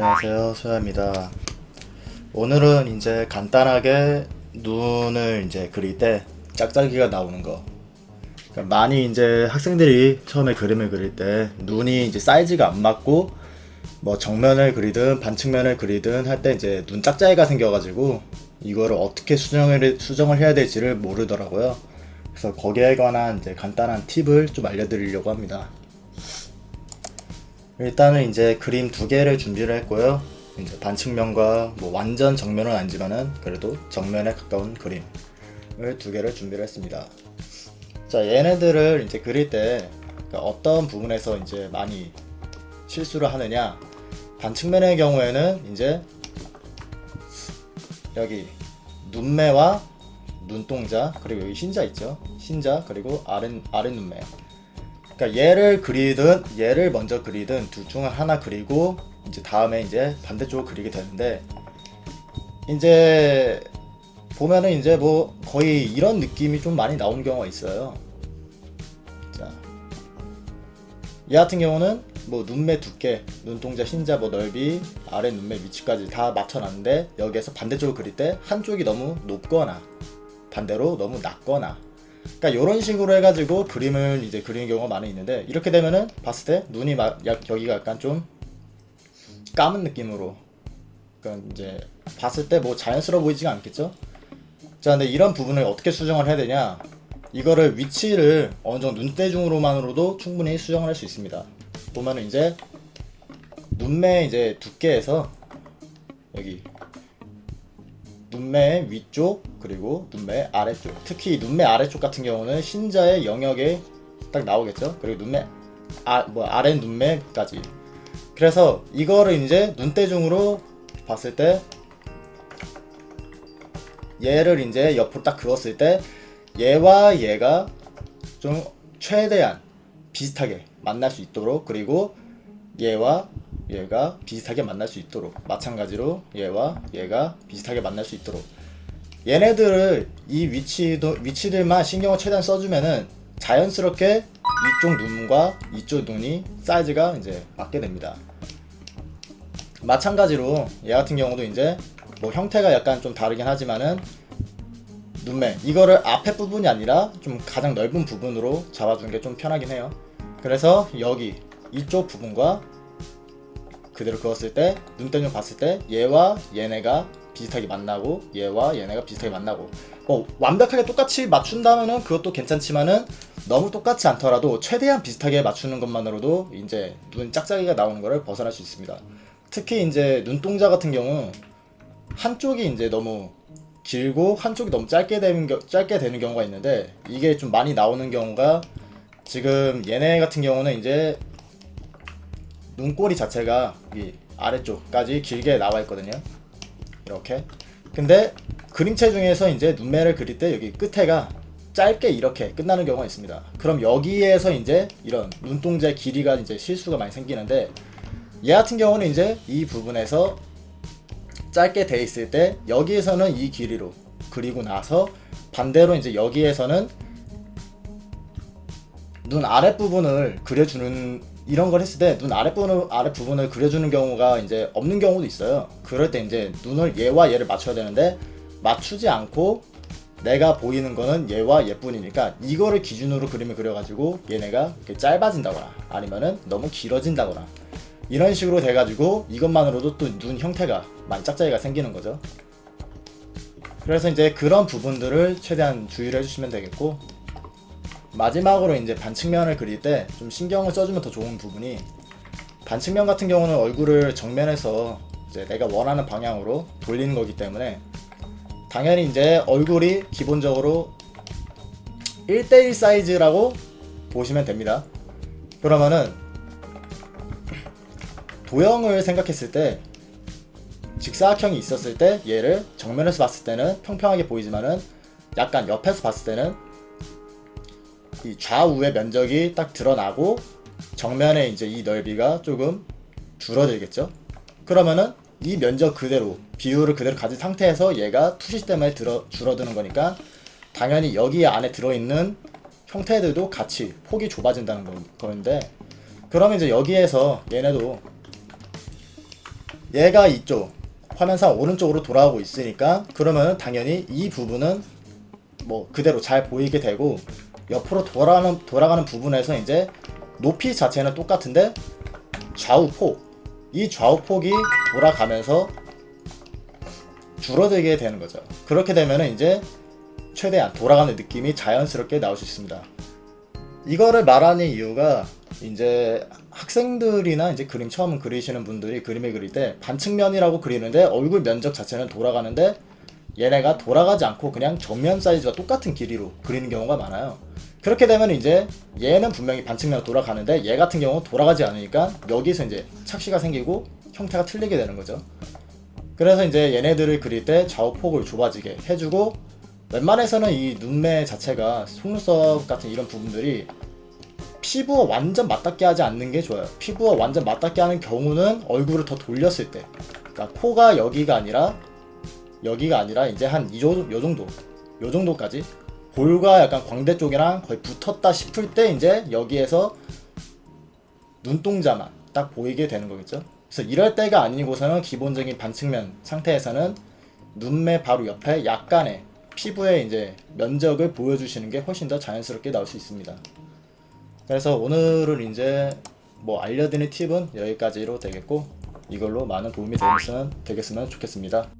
안녕하세요. 소야입니다. 오늘은 이제 간단하게 눈을 이제 그릴 때 짝짝이가 나오는 거. 그러니까 많이 이제 학생들이 처음에 그림을 그릴 때 눈이 이제 사이즈가 안 맞고 뭐 정면을 그리든 반측면을 그리든 할 때 이제 눈 짝짝이가 생겨가지고 이거를 어떻게 수정을 수정을 해야 될지를 모르더라고요. 그래서 거기에 관한 이제 간단한 팁을 좀 알려드리려고 합니다 일단은 이제 그림 두 개를 준비를 했고요. 이제 반측면과 뭐 완전 정면은 아니지만은 그래도 정면에 가까운 그림을 두 개를 준비를 했습니다. 자, 얘네들을 이제 그릴 때 그러니까 어떤 부분에서 이제 많이 실수를 하느냐? 반측면의 경우에는 이제 여기 눈매와 눈동자 그리고 여기 흰자 있죠? 흰자 그리고 아랫 아랫 눈매 그러니까 얘를 그리든 얘를 먼저 그리든 둘 중 하나 그리고 이제 다음에 이제 반대쪽을 그리게 되는데 이제 보면은 이제 뭐 거의 이런 느낌이 좀 많이 나오는 경우가 있어요. 자, 얘 같은 경우는 뭐 눈매 두께, 눈동자 흰자 뭐 넓이, 아래 눈매 위치까지 다 맞춰놨는데 여기에서 반대쪽을 그릴 때 한쪽이 너무 높거나 반대로 너무 낮거나 그러니까 이런 식으로 해가지고 그림을 이제 그리는 경우가 많이 있는데 이렇게 되면은 봤을 때 눈이 막 약- 여기가 약간 좀 까만 느낌으로 그러니까 이제 봤을 때 뭐 자연스러워 보이지가 않겠죠? 자 근데 이런 부분을 어떻게 수정을 해야 되냐 이거를 위치를 어느 정도 눈대중으로만으로도 충분히 수정을 할 수 있습니다 보면은 이제 눈매 이제 두께에서 여기 눈매 위쪽 그리고 눈매 아래쪽. 특히 눈매 아래쪽 같은 경우는 흰자의 영역에 딱 나오겠죠? 그리고 눈매 아 뭐 아래 눈매까지. 그래서 이거를 이제 눈대중으로 봤을 때 얘를 이제 옆으로 딱 그었을 때 얘와 얘가 좀 최대한 비슷하게 만날 수 있도록 그리고 얘와 얘가 비슷하게 만날 수 있도록 마찬가지로 얘와 얘가 비슷하게 만날 수 있도록 얘네들을 이 위치도 위치들만 신경을 최대한 써주면은 자연스럽게 이쪽 눈과 이쪽 눈이 사이즈가 이제 맞게 됩니다. 마찬가지로 얘 같은 경우도 이제 뭐 형태가 약간 좀 다르긴 하지만은 눈매 이거를 앞에 부분이 아니라 좀 가장 넓은 부분으로 잡아주는 게 좀 편하긴 해요. 그래서 여기 이쪽 부분과 그대로 그었을 때 눈대중 봤을 때 얘와 얘네가 비슷하게 만나고 얘와 얘네가 비슷하게 만나고 뭐 완벽하게 똑같이 맞춘다면은 그것도 괜찮지만은 너무 똑같지 않더라도 최대한 비슷하게 맞추는 것만으로도 이제 눈 짝짝이가 나오는 거를 벗어날 수 있습니다. 특히 이제 눈동자 같은 경우 한쪽이 이제 너무 길고 한쪽이 너무 짧게 되는 겨- 짧게 되는 경우가 있는데 이게 좀 많이 나오는 경우가 지금 얘네 같은 경우는 이제 눈꼬리 자체가 이 아래쪽까지 길게 나와 있거든요. 이렇게. 근데 그림체 중에서 이제 눈매를 그릴 때 여기 끝에가 짧게 이렇게 끝나는 경우가 있습니다. 그럼 여기에서 이제 이런 눈동자 길이가 이제 실수가 많이 생기는데 얘 같은 경우는 이제 이 부분에서 짧게 돼 있을 때 여기에서는 이 길이로 그리고 나서 반대로 이제 여기에서는 눈 아랫 부분을 그려주는 이런 걸 했을 때 눈 아랫 부분을 아랫 부분을 그려주는 경우가 이제 없는 경우도 있어요. 그럴 때 이제 눈을 얘와 얘를 맞춰야 되는데 맞추지 않고 내가 보이는 거는 얘와 얘뿐이니까 이거를 기준으로 그림을 그려가지고 얘네가 이렇게 짧아진다거나 아니면은 너무 길어진다거나 이런 식으로 돼가지고 이것만으로도 또 눈 형태가 많이 짝짝이가 생기는 거죠. 그래서 이제 그런 부분들을 최대한 주의를 해주시면 되겠고 마지막으로 이제 반측면을 그릴 때 좀 신경을 써주면 더 좋은 부분이 반측면 같은 경우는 얼굴을 정면에서 이제 내가 원하는 방향으로 돌리는 거기 때문에 당연히 이제 얼굴이 기본적으로 1대1 사이즈라고 보시면 됩니다. 그러면은 도형을 생각했을 때 직사각형이 있었을 때 얘를 정면에서 봤을 때는 평평하게 보이지만은 약간 옆에서 봤을 때는 이 좌우의 면적이 딱 드러나고 정면에 이제 이 넓이가 조금 줄어들겠죠. 그러면은 이 면적 그대로 비율을 그대로 가진 상태에서 얘가 투시 때문에 들어, 줄어드는 거니까 당연히 여기 안에 들어있는 형태들도 같이 폭이 좁아진다는 거- 거는데 그러면 이제 여기에서 얘네도 얘가 이쪽 화면상 오른쪽으로 돌아가고 있으니까 그러면 당연히 이 부분은 뭐 그대로 잘 보이게 되고 옆으로 돌아가는 돌아가는 부분에서 이제 높이 자체는 똑같은데 좌우 폭 이 좌우 폭이 돌아가면서 줄어들게 되는 거죠. 그렇게 되면은 이제 최대한 돌아가는 느낌이 자연스럽게 나올 수 있습니다. 이거를 말하는 이유가 이제 학생들이나 이제 그림 처음 그리시는 분들이 그림을 그릴 때 반측면이라고 그리는데 얼굴 면적 자체는 돌아가는데 얘네가 돌아가지 않고 그냥 정면 사이즈와 똑같은 길이로 그리는 경우가 많아요. 그렇게 되면 이제 얘는 분명히 반측면으로 돌아가는데 얘 같은 경우는 돌아가지 않으니까 여기서 이제 착시가 생기고 형태가 틀리게 되는 거죠. 그래서 이제 얘네들을 그릴 때 좌우폭을 좁아지게 해주고 웬만해서는 이 눈매 자체가 속눈썹 같은 이런 부분들이 피부와 완전 맞닿게 하지 않는 게 좋아요. 피부와 완전 맞닿게 하는 경우는 얼굴을 더 돌렸을 때, 그러니까 코가 여기가 아니라 여기가 아니라 이제 한 이 정도, 요 정도까지 볼과 약간 광대 쪽이랑 거의 붙었다 싶을 때 이제 여기에서 눈동자만 딱 보이게 되는 거겠죠. 그래서 이럴 때가 아니고서는 기본적인 반측면 상태에서는 눈매 바로 옆에 약간의 피부의 이제 면적을 보여주시는 게 훨씬 더 자연스럽게 나올 수 있습니다. 그래서 오늘은 이제 뭐 알려드릴 팁은 여기까지로 되겠고 이걸로 많은 도움이 되겠으면, 되겠으면 좋겠습니다.